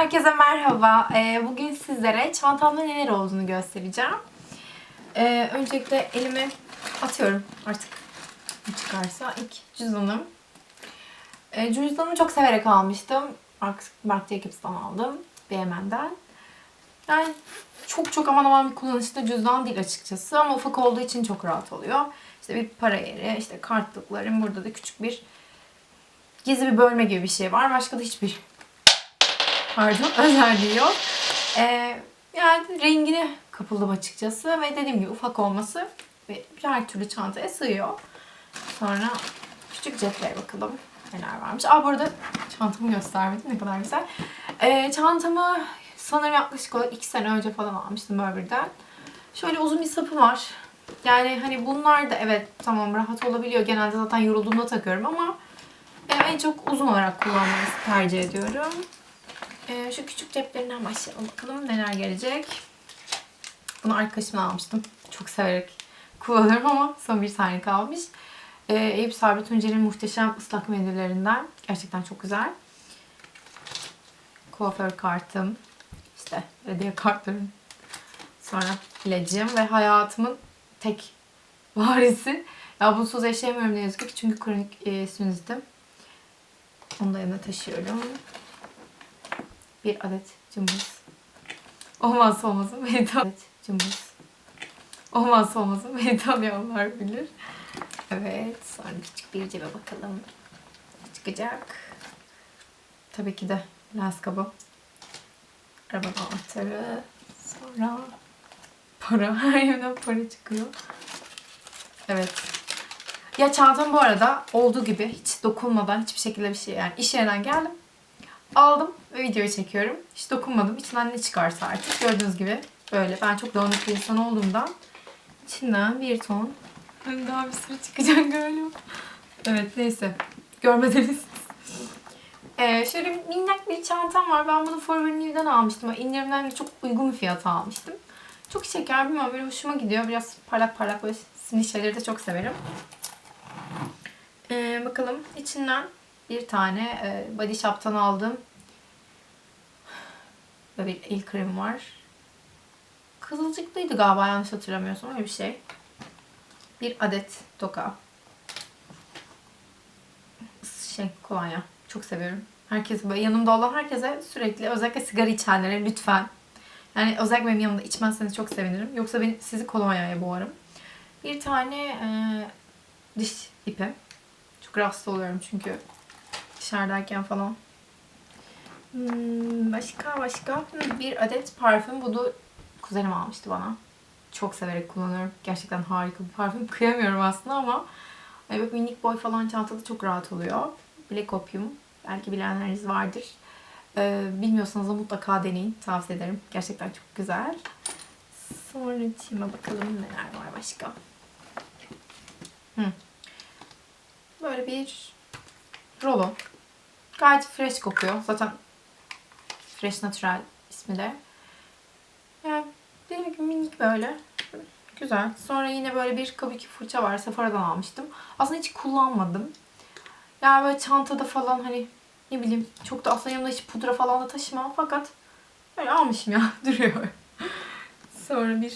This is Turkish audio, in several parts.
Herkese merhaba. Ee, bugün sizlere çantamda neler olduğunu göstereceğim. Ee, öncelikle elimi atıyorum artık çıkarsa. ilk cüzdanım. Ee, cüzdanımı çok severek almıştım. Mark, Jacobs'tan aldım. BM'den. Yani çok çok aman aman bir kullanışlı cüzdan değil açıkçası ama ufak olduğu için çok rahat oluyor. İşte bir para yeri, işte kartlıklarım, burada da küçük bir gizli bir bölme gibi bir şey var. Başka da hiçbir pardon özelliği yok. Ee, yani rengine kapıldım açıkçası ve dediğim gibi ufak olması ve her türlü çantaya sığıyor. Sonra küçük ceplere bakalım neler varmış. Aa burada çantamı göstermedim ne kadar güzel. Ee, çantamı sanırım yaklaşık olarak 2 sene önce falan almıştım Burberry'den. Şöyle uzun bir sapı var. Yani hani bunlar da evet tamam rahat olabiliyor. Genelde zaten yorulduğumda takıyorum ama en çok uzun olarak kullanmayı tercih ediyorum. Ee, şu küçük ceplerinden başlayalım bakalım neler gelecek. Bunu arkadaşımdan almıştım. Çok severek kullanıyorum ama son bir tane kalmış. Ee, Eyüp Sabri Tuncer'in muhteşem ıslak mendillerinden. Gerçekten çok güzel. Kuaför kartım. İşte belediye kartlarım. Sonra ilacım ve hayatımın tek varisi. Ya bunsuz yaşayamıyorum ne yazık ki çünkü kronik e, sinüzitim. Onu da yanına taşıyorum. Bir adet cımbız. Olmazsa olmazı meditasyonlar evet, cımbız. Olmazsa olmazı meditasyonlar bilir. Evet, sonra küçük bir cebe bakalım. Ne çıkacak? Tabii ki de lens kabı. Arabanın anahtarı. Sonra para. Her yerden para çıkıyor. Evet. Ya çantam bu arada olduğu gibi hiç dokunmadan hiçbir şekilde bir şey yani iş yerinden geldim. Aldım ve videoyu çekiyorum. Hiç dokunmadım. İçinden ne çıkarsa artık. Gördüğünüz gibi böyle. Ben çok dağınık bir insan olduğumdan içinden bir ton Hani daha bir sürü çıkacak galiba. Evet neyse. Görmediniz. Ee, şöyle minnak bir çantam var. Ben bunu New'den almıştım. İndirimden çok uygun bir fiyata almıştım. Çok şeker bilmiyorum. Böyle hoşuma gidiyor. Biraz parlak parlak böyle simli şeyleri de çok severim. Ee, bakalım içinden bir tane e, Body Shop'tan aldığım böyle bir el kremi var. Kızılcıklıydı galiba yanlış hatırlamıyorsam öyle bir şey. Bir adet toka. Şey kolonya. Çok seviyorum. Herkes böyle yanımda olan herkese sürekli özellikle sigara içenlere lütfen. Yani özellikle benim yanımda içmezseniz çok sevinirim. Yoksa ben sizi kolonyaya boğarım. Bir tane e, diş ipi. Çok rahatsız oluyorum çünkü dışarıdayken falan. Hmm, başka başka Hmm, bir adet parfüm. Bu da kuzenim almıştı bana. Çok severek kullanıyorum. Gerçekten harika bir parfüm. Kıyamıyorum aslında ama hani böyle minik boy falan çantada çok rahat oluyor. Black Opium. Belki bilenleriniz vardır. Ee, bilmiyorsanız da mutlaka deneyin. Tavsiye ederim. Gerçekten çok güzel. Sonra içime bakalım neler var başka. Hı. Böyle bir rolo. Gayet fresh kokuyor. Zaten Fresh Natural ismi de. Yani benim gibi minik böyle. Güzel. Sonra yine böyle bir Kabuki fırça var. Sephora'dan almıştım. Aslında hiç kullanmadım. Yani böyle çantada falan hani ne bileyim çok da aslında yanımda hiç pudra falan da taşımam fakat böyle almışım ya duruyor. Sonra bir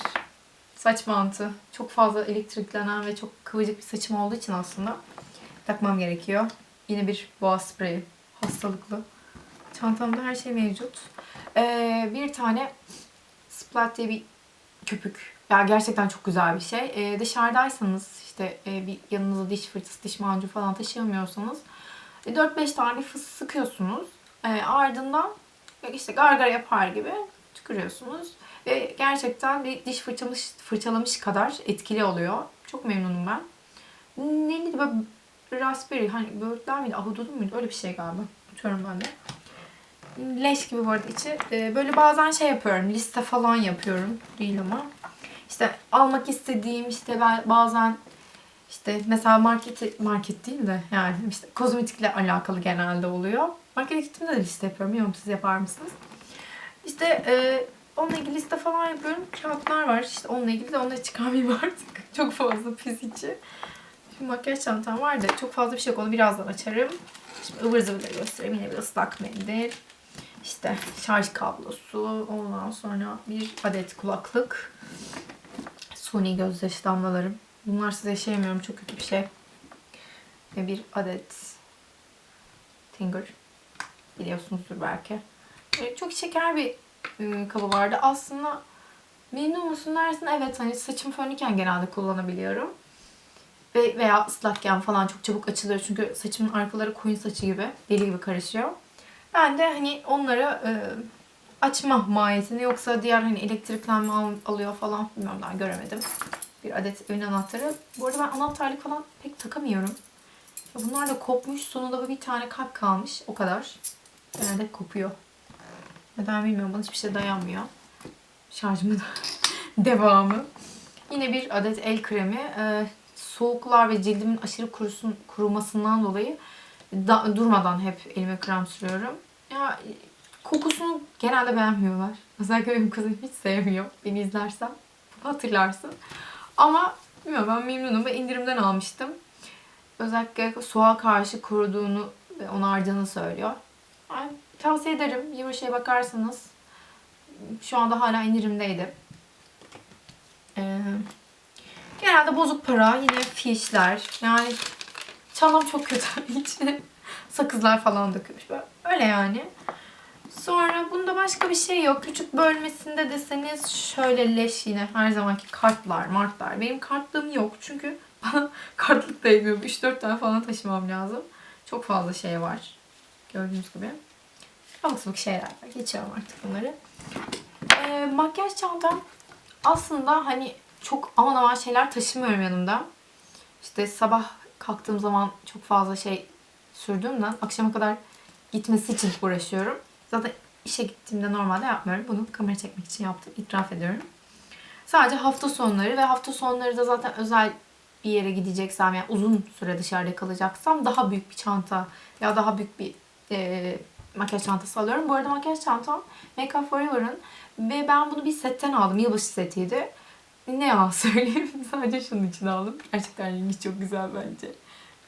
saç bantı. Çok fazla elektriklenen ve çok kıvırcık bir saçım olduğu için aslında takmam gerekiyor. Yine bir boğaz spreyi. Hastalıklı. Çantamda her şey mevcut. Ee, bir tane Splat diye bir köpük. Ya gerçekten çok güzel bir şey. Ee, dışarıdaysanız işte e, bir yanınızda diş fırçası, diş macunu falan taşıyamıyorsanız e, 4-5 tane bir fıs sıkıyorsunuz. E, ardından işte gargara yapar gibi tükürüyorsunuz. Ve gerçekten bir diş fırçalamış, fırçalamış kadar etkili oluyor. Çok memnunum ben. Neydi böyle raspberry hani böğürtler miydi, ahududun muydu? Öyle bir şey galiba. Tutuyorum ben de. Leş gibi bu arada içi. Ee, böyle bazen şey yapıyorum. Liste falan yapıyorum. Değil ama. İşte almak istediğim işte ben bazen işte mesela market market değil de yani işte kozmetikle alakalı genelde oluyor. Markete gittiğimde de liste yapıyorum. Bilmiyorum siz yapar mısınız? İşte e, onunla ilgili liste falan yapıyorum. Kağıtlar var. İşte onunla ilgili de onları çıkarmayayım artık. Çok fazla pis içi. Şimdi makyaj çantam var da çok fazla bir şey yok. Onu birazdan açarım. Şimdi ıvır zıvırları göstereyim. Yine bir ıslak mendil. İşte şarj kablosu, ondan sonra bir adet kulaklık, suni gözyaşı damlalarım. Bunlar size yaşayamıyorum çok kötü bir şey. Ve bir adet Tinger. Biliyorsunuzdur belki. Böyle çok şeker bir e, kabı vardı. Aslında memnun musun dersin evet hani saçım fönlüken genelde kullanabiliyorum. Ve veya ıslakken falan çok çabuk açılıyor. Çünkü saçımın arkaları koyun saçı gibi. Deli gibi karışıyor. Ben de hani onları e, açma mahiyetini yoksa diğer hani elektriklenme al- alıyor falan bilmiyorum daha göremedim. Bir adet ön anahtarı. Bu arada ben anahtarlık falan pek takamıyorum. Bunlar da kopmuş. Sonunda bir tane kalp kalmış. O kadar. Genelde kopuyor. Neden bilmiyorum. Bana hiçbir şey dayanmıyor. Şarjımın devamı. Yine bir adet el kremi. Ee, soğuklar ve cildimin aşırı kurusun, kurumasından dolayı da- durmadan hep elime krem sürüyorum. Ya kokusunu genelde beğenmiyorlar. Özellikle benim kızım hiç sevmiyor. Beni izlersen hatırlarsın. Ama bilmiyorum ben memnunum ve indirimden almıştım. Özellikle soğuğa karşı koruduğunu ve onardığını söylüyor. Yani tavsiye ederim. Yavaş'a bakarsanız şu anda hala indirimdeydi. Ee, genelde bozuk para, yine fişler. Yani çantam çok kötü. İçine sakızlar falan dökülmüş. Böyle- Öyle yani. Sonra bunda başka bir şey yok. Küçük bölmesinde deseniz şöyle leş yine her zamanki kartlar, martlar. Benim kartlığım yok çünkü bana kartlık da yetmiyor. 3-4 tane falan taşımam lazım. Çok fazla şey var. Gördüğünüz gibi. Sabuk şeyler var. Geçiyorum artık bunları. Ee, makyaj çantam aslında hani çok aman aman şeyler taşımıyorum yanımda. İşte sabah kalktığım zaman çok fazla şey sürdüğümden akşama kadar gitmesi için uğraşıyorum. Zaten işe gittiğimde normalde yapmıyorum. Bunu kamera çekmek için yaptım. İtiraf ediyorum. Sadece hafta sonları ve hafta sonları da zaten özel bir yere gideceksem yani uzun süre dışarıda kalacaksam daha büyük bir çanta ya daha büyük bir e, makyaj çantası alıyorum. Bu arada makyaj çantam Make Up Forever'ın ve ben bunu bir setten aldım. Yılbaşı setiydi. Ne yalan söyleyeyim. Sadece şunun için aldım. Gerçekten rengi çok güzel bence.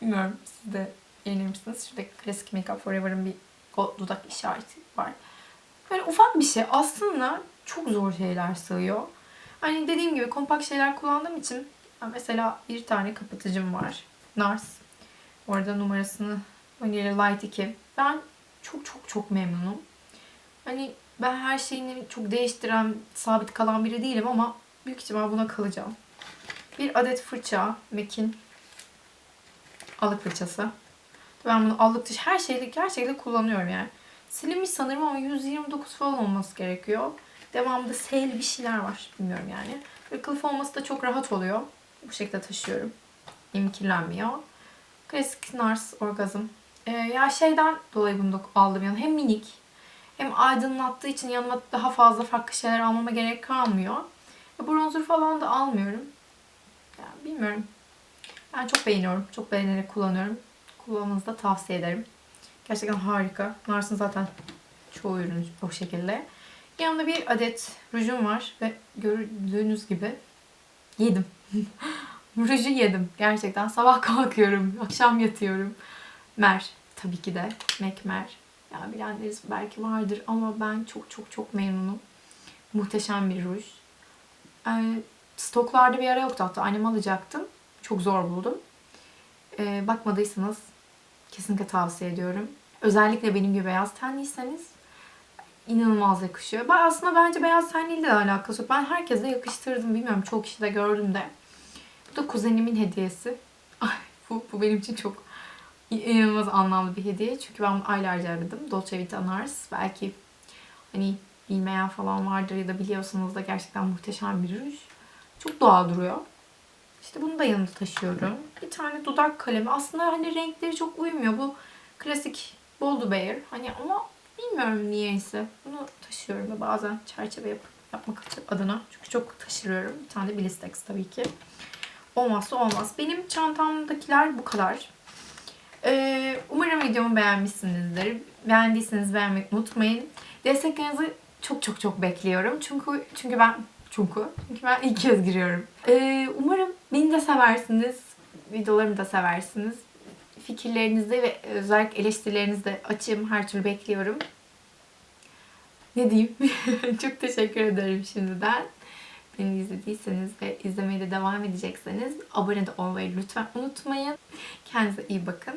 Bilmiyorum siz de beğenir misiniz? Şurada klasik Make Up Forever'ın bir dudak işareti var. Böyle ufak bir şey. Aslında çok zor şeyler sığıyor. Hani dediğim gibi kompakt şeyler kullandığım için mesela bir tane kapatıcım var. Nars. Orada numarasını Vanilla Light 2. Ben çok çok çok memnunum. Hani ben her şeyini çok değiştiren, sabit kalan biri değilim ama büyük ihtimal buna kalacağım. Bir adet fırça. MAC'in alık fırçası. Ben bunu allık dışı her şeyde gerçekten kullanıyorum yani. Silinmiş sanırım ama 129 falan olması gerekiyor. Devamında sale bir şeyler var. Bilmiyorum yani. Böyle kılıf olması da çok rahat oluyor. Bu şekilde taşıyorum. Elim kirlenmiyor. Klasik Nars Orgazm. Ee, ya şeyden dolayı bunu aldım yani. Hem minik hem aydınlattığı için yanıma daha fazla farklı şeyler almama gerek kalmıyor. Bronzer falan da almıyorum. Yani bilmiyorum. Ben çok beğeniyorum. Çok beğenerek kullanıyorum. Kullanmanızı da tavsiye ederim. Gerçekten harika. Nars'ın zaten çoğu ürünü o şekilde. Yanında bir adet rujum var ve gördüğünüz gibi yedim. Ruju yedim. Gerçekten sabah kalkıyorum, akşam yatıyorum. Mer tabii ki de. MAC Mer. Yani bilenleriniz belki vardır ama ben çok çok çok memnunum. Muhteşem bir ruj. Yani stoklarda bir ara yoktu hatta annem alacaktım. Çok zor buldum. Ee, bakmadıysanız kesinlikle tavsiye ediyorum. Özellikle benim gibi beyaz tenliyseniz inanılmaz yakışıyor. Ben aslında bence beyaz tenliyle de alakası yok. Ben herkese yakıştırdım. Bilmiyorum çok kişi de gördüm de. Bu da kuzenimin hediyesi. Ay, bu, bu benim için çok inanılmaz anlamlı bir hediye. Çünkü ben aylarca aradım. Dolce Vita Nars. Belki hani bilmeyen falan vardır ya da biliyorsanız da gerçekten muhteşem bir ruj. Çok doğal duruyor. İşte bunu da yanımda taşıyorum. Bir tane dudak kalemi. Aslında hani renkleri çok uymuyor. Bu klasik Bold Bear. Hani ama bilmiyorum niyeyse. Bunu taşıyorum ve bazen çerçeve yap yapmak adına. Çünkü çok taşırıyorum. Bir tane de Blistex tabii ki. Olmazsa olmaz. Benim çantamdakiler bu kadar. Ee, umarım videomu beğenmişsinizdir. Beğendiyseniz beğenmeyi unutmayın. Desteklerinizi çok çok çok bekliyorum. Çünkü çünkü ben çünkü çünkü ben ilk kez giriyorum. Ee, umarım beni de seversiniz. Videolarımı da seversiniz. Fikirlerinizi ve özellikle eleştirilerinizi de açığım. Her türlü bekliyorum. Ne diyeyim? Çok teşekkür ederim şimdiden. Beni izlediyseniz ve izlemeye de devam edecekseniz abone de olmayı lütfen unutmayın. Kendinize iyi bakın.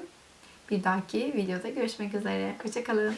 Bir dahaki videoda görüşmek üzere. Hoşçakalın.